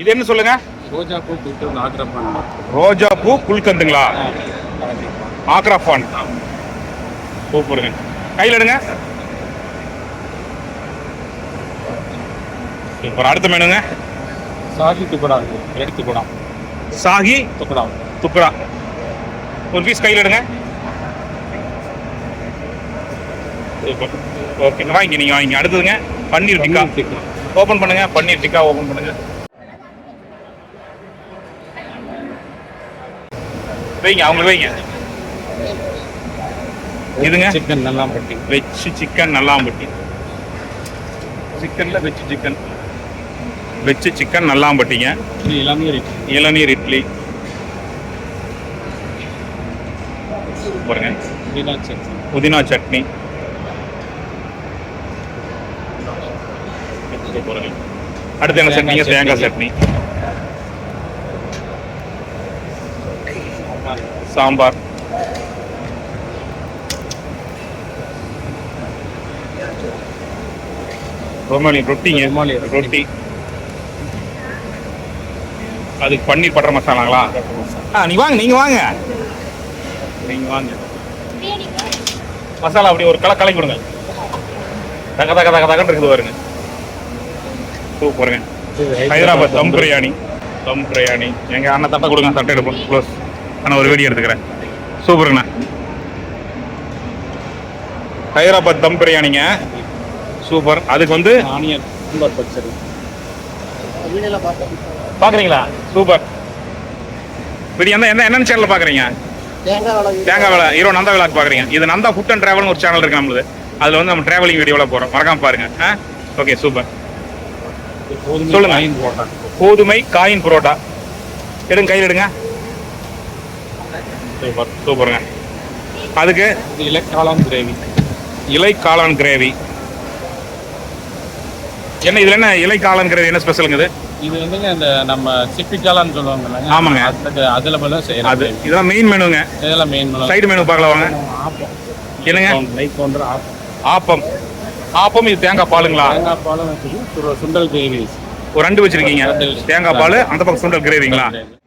இது என்ன சொல்லுங்க? ரோஜா பூ கூட்டு ஆக்கிரப்பான் ரோஜா பூ குல்கந்துங்களா ஆக்ராஃபான் சூப்பருங்க. கையில் எடுங்க. சூப்பர். அடுத்த மெனுங்க. சாகி துக்கடா. எடுத்து கூட சாகி துக்கடா. துக்குடா. ஒரு பீஸ் கையில் எடுங்க. ஓகே வாங்கி நீங்கள் வாங்கி அடுத்ததுங்க பன்னீர் டிக்கா. ஓப்பன் பண்ணுங்க பன்னீர் டிக்கா ஓப்பன் பண்ணுங்க. வைங்க அவங்களுக்கு வைங்க. இதுங்க? சிக்கன் நல்லா பட்டி வெஜ் சிக்கன் நல்லாம்பட்டி சிக்கன்ல வெஜ் சிக்கன் வெஜ் சிக்கன் நல்லாம்பட்டிங்க. எல்லாமே இருக்கு இளநீர் இட்லி. பாருங்க. புதினா சட்னி. புதினா சட்னி. அடுத்து என்ன சட்னிங்க? தேங்காய் சட்னி. சாம்பார். ரொமாலி ரொட்டிங்க ரொமாலி ரொட்டி. அதுக்கு பன்னீர் பட்டர் மசாலாங்களா? ஆ நீ வாங்க நீங்க வாங்க. நீங்க வாங்க. மசாலா அப்படி ஒரு கலை கலக்கி கொடுங்க தக தக தக தகன்னு இருக்குது பாருங்க. சூப்பருங்க. ஹைதராபாத் தம் பிரியாணி. தம் பிரியாணி. எங்க அண்ணன் தட்டை கொடுங்க தட்டை எடுப்போம். க்ளோஸ். நான் ஒரு வீடியோ எடுத்துக்கிறேன். சூப்பருங்கண்ணா ஹைதராபாத் தம் பிரியாணிங்க. சூப்பர் அதுக்கு வந்து ஆனியன் சாம்பார் பச்சடி. பாக்குறீங்களா? சூப்பர் இப்படி எந்த எந்த என்னென்ன சேனல் பாக்குறீங்க? தேங்காய் வேலை. ஹீரோ நந்தா விழாக்கு பாக்குறீங்க. இது நந்தா ஃபுட் அண்ட் டிராவல்னு ஒரு சேனல் இருக்கு நம்மளுது. அதுல வந்து நம்ம டிராவலிங் வீடியோல போறோம். மறக்காம பாருங்க. ஓகே சூப்பர் சொல்லுங்க. கோதுமை காயின் புரோட்டா. எடுங்க கையில் எடுங்க. சூப்பருங்க அதுக்கு இது இலக்காலம் கிரேவி. இலை காளான் கிரேவி. என்ன இதுல என்ன இலை காளான் கிரேவி என்ன ஸ்பெஷலுங்க இது? இது வந்துங்க இந்த நம்ம சிப்பிக்காலான்னு சொல்லுவாங்க ஆமாங்க. அதுக்கு அதுல போல செய்யறது அது இதெல்லாம் மெயின் மெனுங்க இதெல்லாம் மெயின் சைடு மெனு பார்க்கலாம் வாங்க. ஆப்பம். என்னங்க? லைக் ஒன்று ஆப்பம். ஆப்பம். ஆப்பம் இது தேங்காய் பாலுங்களா? தேங்காய் பாலும் சுண்டல் கிரேவி ஒரு ரெண்டு வச்சிருக்கீங்க. தேங்காய் பால் அந்த பக்கம் சுண்டல் கிரேவிங்களா?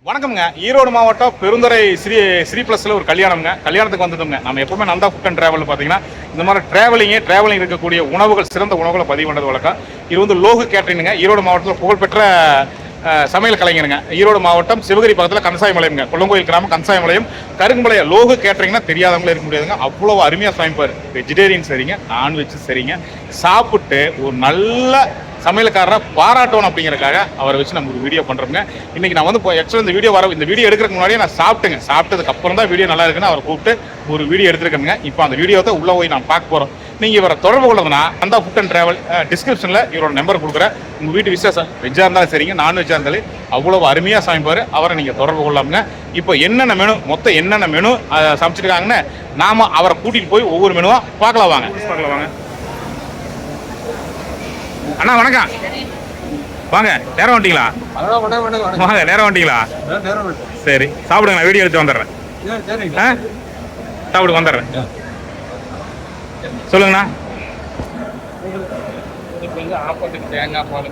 வணக்கம்ங்க. ஈரோடு மாவட்டம் பெருந்துறை ஸ்ரீ ஸ்ரீ பிளஸ்ல ஒரு கல்யாணம்ங்க. கல்யாணத்துக்கு வந்ததுங்க நம்ம எப்பவுமே நந்தா ஃபுட் அண்ட் டிராவல் பார்த்தீங்கன்னா இந்த மாதிரி டிராவலிங்கே டிராவலிங் இருக்கக்கூடிய உணவுகள் சிறந்த உணவுகளை பதிவு பண்ணது வழக்கம். இது வந்து லோகு கேட்டரிங்க ஈரோடு மாவட்டத்தில் புகழ்பெற்ற சமையல் கலைஞருங்க. ஈரோடு மாவட்டம் சிவகிரி பக்கத்தில் கன்சாயமலையம்ங்க கொல்லங்கோயில் கிராமம் கன்சாயமலையம் கருங்குமலைய லோகு கேட்டரிங்னா தெரியாதவங்களே இருக்க முடியாதுங்க. அவ்வளோ அருமையாக சமைப்பார். வெஜிடேரியன் சரிங்க நான்வெஜ் சரிங்க. சாப்பிட்டு ஒரு நல்ல சமையல்காரரை பாராட்டணும் அப்படிங்கறக்காக அவரை வச்சு நம்ம வீடியோ பண்றோங்க இன்னைக்கு நான் வந்து ஆக்சுவலாக இந்த வீடியோ வர இந்த வீடியோ எடுக்கிறதுக்கு முன்னாடியே நான் சாப்பிட்டுங்க. சாப்பிட்டதுக்கு அப்புறம் தான் வீடியோ நல்லா இருக்குன்னு அவரை கூப்பிட்டு ஒரு வீடியோ எடுத்துருக்கேங்க இப்போ அந்த வீடியோவை உள்ளே உள்ள போய் நான் பார்க்க போறோம். நீங்க இவரை தொடர்பு கொள்ளதுன்னா அந்த ஃபுட் அண்ட் டிராவல் டிஸ்கிரிப்ஷன்ல இவரோட நம்பர் கொடுக்குறேன். உங்க வீட்டு விசேஷம் வெஜ்ஜா இருந்தாலும் சரிங்க நான்வெஜ்ஜா இருந்தாலும் அவ்வளவு அருமையா சமைப்பாரு. அவரை நீங்க தொடர்பு கொள்ளாமுங்க. இப்போ என்னென்ன மெனு மொத்தம் என்னென்ன மெனு சமைச்சிருக்காங்கன்னு நாம அவரை கூட்டிட்டு போய் ஒவ்வொரு மெனுவா பார்க்கலாம் வாங்க. பார்க்கலாம் வாங்க. அண்ணா வணக்கம். வாங்க நேரம் வந்துட்டீங்களா? வாங்க நேரம் வந்துட்டீங்களா? சரி சாப்பிடுங்க நான் வீடியோ எடுத்து வந்துடுறேன். ஆ? சாப்பிடுங்க வந்துடுறேன். சொல்லுங்கண்ணா.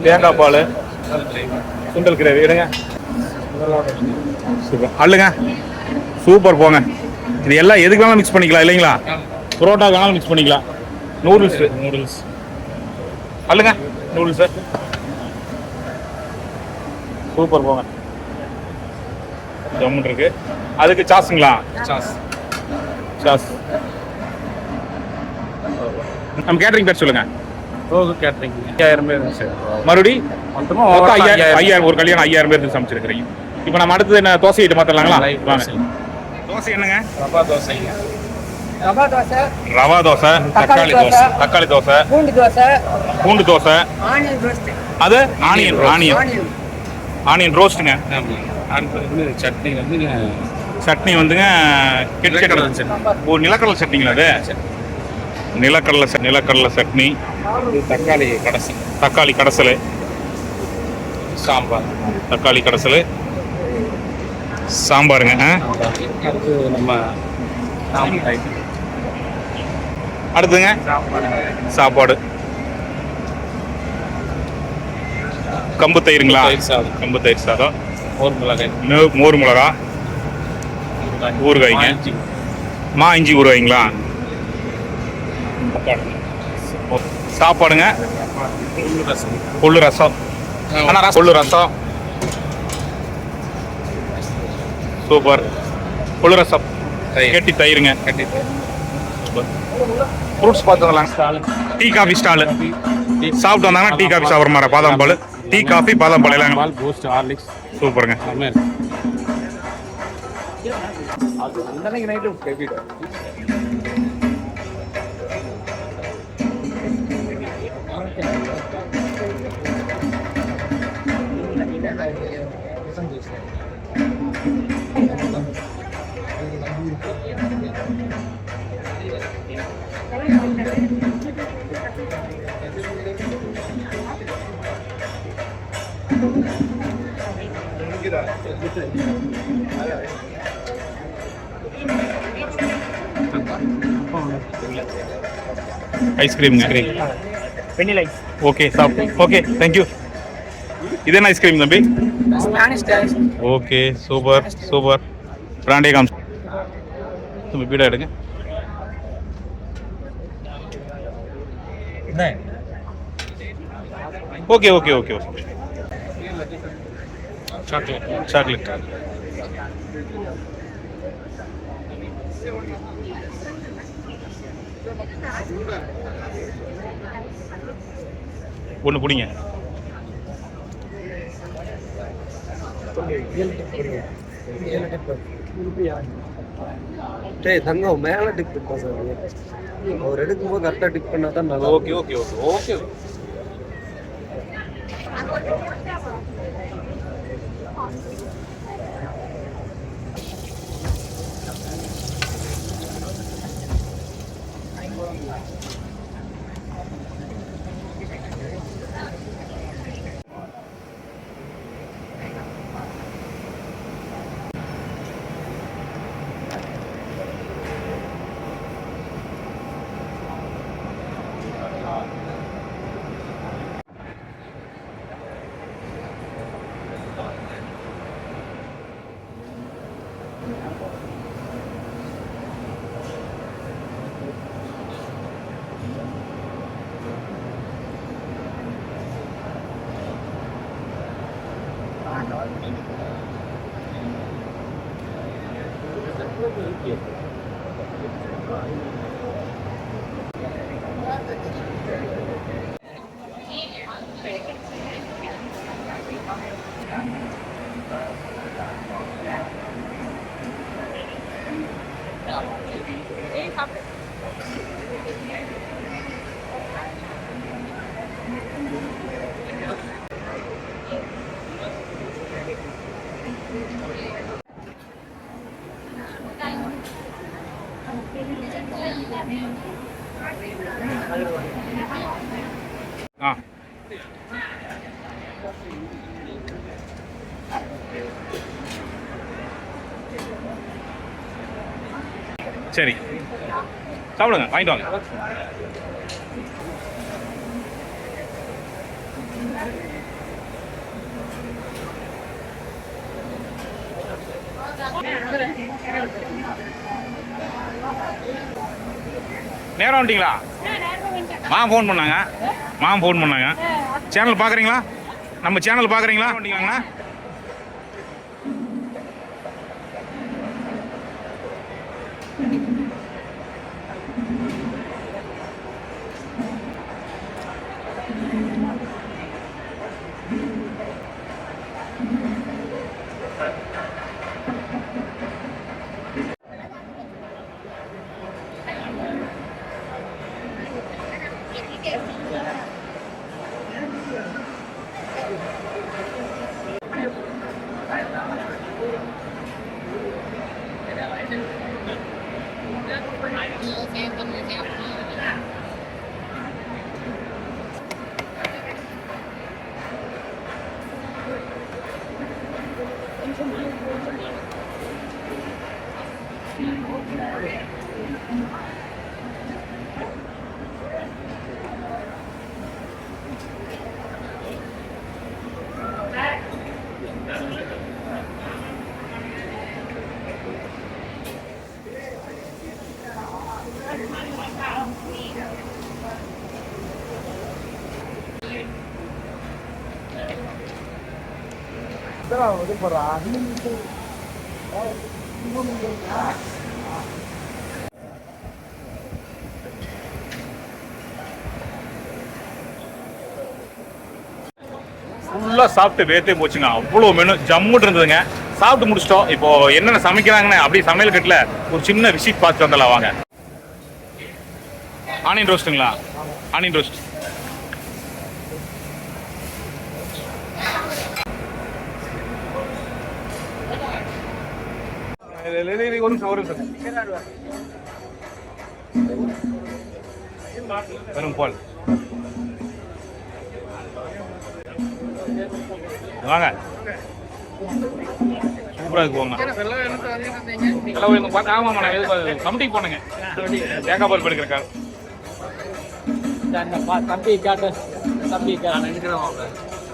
தேங்காய் பால் சுண்டல் கிரேவி. எடுங்க. சூப்பர். அள்ளுங்க. சூப்பர் போங்க. இது எல்லாம் எதுக்கு வேணாலும் மிக்ஸ் பண்ணிக்கலாம் இல்லைங்களா? புரோட்டா வேணாலும் மிக்ஸ் பண்ணிக்கலாம். நூடுல்ஸ் நூடுல்ஸ் அள்ளுங்க. நூடுல்ஸ். சூப்பர் போங்க. ஜம்முன் இருக்கு. அதுக்கு சாஸுங்களா? சாஸ். சாஸ். நம்ம கேட்டரிங் பேர் சொல்லுங்க. ரோகு கேட்ரிங் ஐயாயிரம் பேர் இருந்துச்சு. மறுபடி? மொத்தமாக மொத்தம் ஐயாயிரம். ஐயாயிரம் ஒரு கல்யாணம் ஐயாயிரம் பேருக்கு சமைச்சிருக்கிறீங்க. இப்போ நம்ம அடுத்தது என்ன தோசை ஐட்டம் தோசை. தோசை என்னங்க? ரவா தோசைங்க. ரவா தோசை ரவா தோசை தக்காளி தோசை. தக்காளி தோசை பூண்டு தோசை பூண்டு தோசை. Onion roast. அது? Onion onion. ஆனியன். ரோஸ்ட்டுங்க. சட்னி வந்து சட்னி வந்துங்க கெட் நிலக்கடலை சட்னி. ஓ நிலக்கடலை சட்னிங்களா அது? நிலக்கடலை சட்- நிலக்கடலை சட்னி. தக்காளி கடைசி. தக்காளி கடைசல். சாம்பார். தக்காளி கடைசல். சாம்பாருங்க ஆ? நம்ம சாம்பார் அடுத்துங்க சாப்பாடு. கம்பு தயிருங்களா? தயிர் சாதம். கம்பு தயிர் சாதம். மோர் மிளகாய். மோர் மிளகா? ஊறுகாய்ங்க. மா இஞ்சி. ஊறுகாய்ங்களா? சாப்பாடுங்க. கொள்ளு ரசம். ரசம். கொள்ளு ரசம். சூப்பர். கொள்ளு ரசம். தயிர். கெட்டி தயிருங்க. கட்டிட்டு ஃப்ரூட்ஸ் பார்த்துங்களா டீ காஃபி ஸ்டாலு. சாப்பிட்டு வந்தாங்கன்னா டீ காஃபி சாப்பிட்ற மாதிரி பாதாம் பால். டீ காஃபி பாதாம் பால் எல்லாம். சூப்பருங்க. ஐஸ்கிரீம்ங்க வெண்ணிலா ஐஸ். ஓகே சாப் ஓகே தேங்க்யூ இது என்ன ஐஸ்கிரீம் தம்பி? Okay super super. பிராண்டே காம் தம்பி பீடா எடுங்க. नहीं okay okay okay okay chocolate chocolate ஒன்று குடிங்க டேய் தங்கம் மேல டிப் பண்ணா சார் அவர் எடுக்கும்போது கரெக்டா டிப் பண்ணா தான் நல்லா ஓகே ஓகே ஓகே ஓகே. ஆ சரி. சாப்பிடுங்க வாங்கிட்டு வாங்க. நேரம் வந்துட்டீங்களா? மாம் ஃபோன் பண்ணாங்க. மாம் ஃபோன் பண்ணாங்க. சேனல் பார்க்குறீங்களா? நம்ம சேனல் பார்க்குறீங்களா? வந்துட்டீங்களாங்களா ஃபுல்லாக சாப்பிட்டு வேத்தே போச்சுங்க. அவ்வளோ மெனு ஜம்முட்டு இருந்ததுங்க. சாப்பிட்டு முடிச்சிட்டோம். இப்போ என்னென்ன சமைக்கிறாங்கன்னு அப்படி சமையல் கட்டில் ஒரு சின்ன விசிட் பார்த்துட்டு வந்துடலாம். வாங்க. ஆனியன் ரோஸ்ட்டுங்களா ஆனியன் ரோஸ்ட் ஒரு நிமிஷம் ஒரு நிமிஷம் வெறும் பால். வாங்க. சூப்பராக இருக்கு போங்க பார்த்து ஆமாம் நான் எது கமிட்டிக்கு போனேங்க. தேங்காய் பால் எடுக்கிறக்காக தம்பி காட்டு தம்பி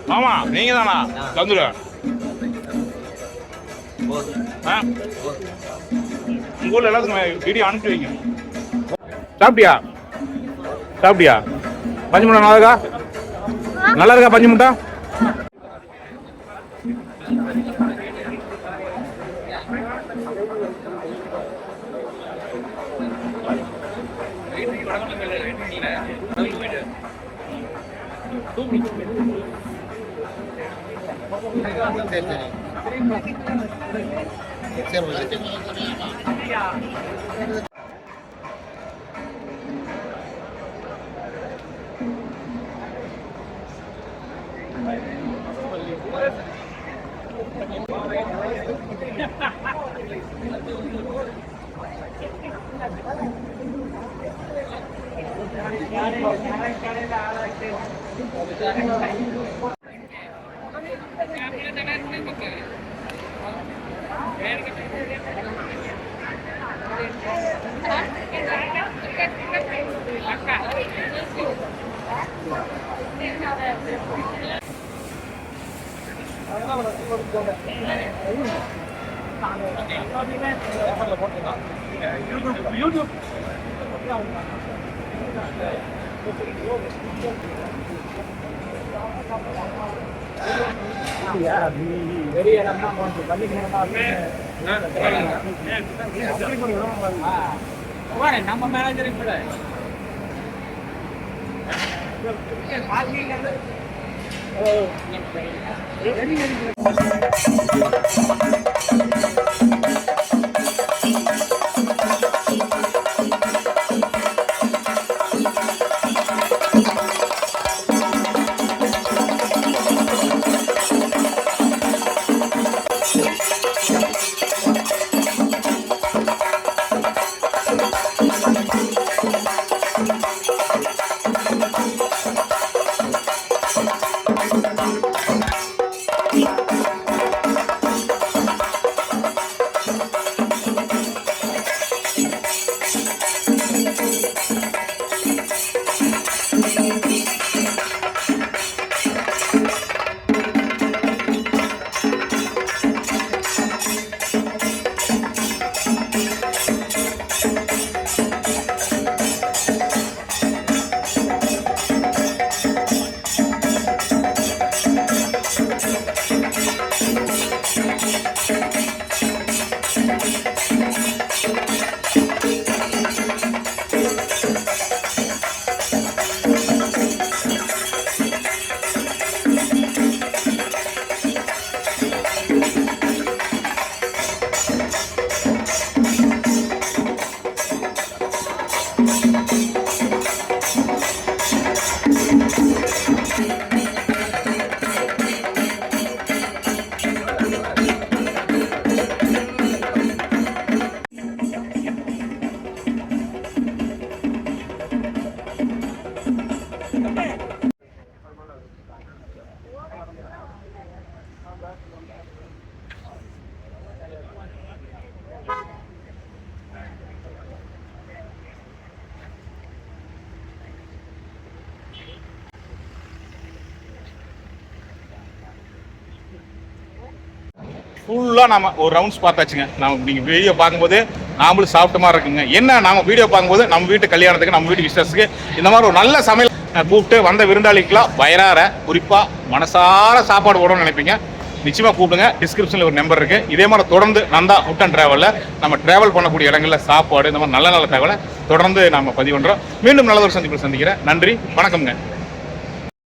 ஆமா நீங்க தானா தந்துடு. ஆ. உங்க ஊர்ல எல்லாத்துக்கும் வீடியோ அனுப்பி வைங்க. சாப்பிட்டியா? சாப்பிட்டியா? பஞ்சு முட்டை நல்லா இருக்கா? நல்லா இருக்கா பஞ்சு முட்டை சரி. இடம் தான் போச்சு பள்ளிக்கூடம் நம்ம மேனேஜர் கூட ஃபுல்லாக நாம் ஒரு ரவுண்ட்ஸ் பார்த்தாச்சுங்க. நம்ம நீங்கள் வீடியோ பார்க்கும்போது நாமளும் சாப்பிட்ட மாதிரி இருக்குங்க. என்ன நம்ம வீடியோ பார்க்கும்போது நம்ம வீட்டு கல்யாணத்துக்கு நம்ம வீட்டு விசேஷத்துக்கு இந்த மாதிரி ஒரு நல்ல சமையல் கூப்பிட்டு வந்த விருந்தாளிக்கெல்லாம் வயறார குறிப்பாக மனசார சாப்பாடு போடணும்னு நினைப்பீங்க. நிச்சயமாக கூப்பிடுங்க. டிஸ்கிரிப்ஷனில் ஒரு நம்பர் இருக்குது இதே மாதிரி தொடர்ந்து நந்தா ஃபுட் அண்ட் ட்ராவலில் நம்ம ட்ராவல் பண்ணக்கூடிய இடங்களில் சாப்பாடு இந்த மாதிரி நல்ல நல்ல தகவலை தொடர்ந்து நம்ம பதிவு பண்ணுறோம் மீண்டும் நல்ல ஒரு சந்திப்பில் சந்திக்கிறேன். நன்றி. வணக்கம்ங்க.